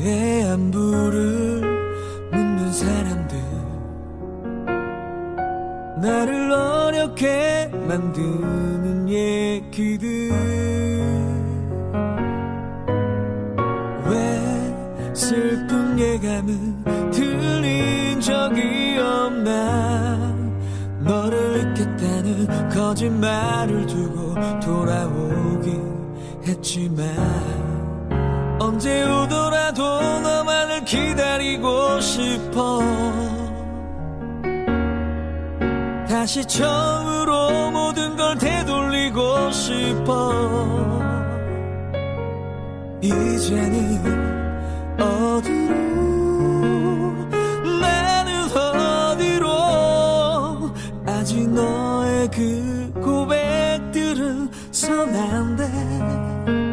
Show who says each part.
Speaker 1: 너의 안부를 묻는 사람들. 나를 어렵게 만드는 얘기들. 왜 슬픈 예감은 들린 적이 없나? 너를 잊겠다는 거짓말을 두고 돌아오긴 했지만 언제 오더 나도 너만을 기다리고 싶어 다시 처음으로 모든 걸 되돌리고 싶어 이제는 어디로 나는 어디로 아직 너의 그 고백들은 선한데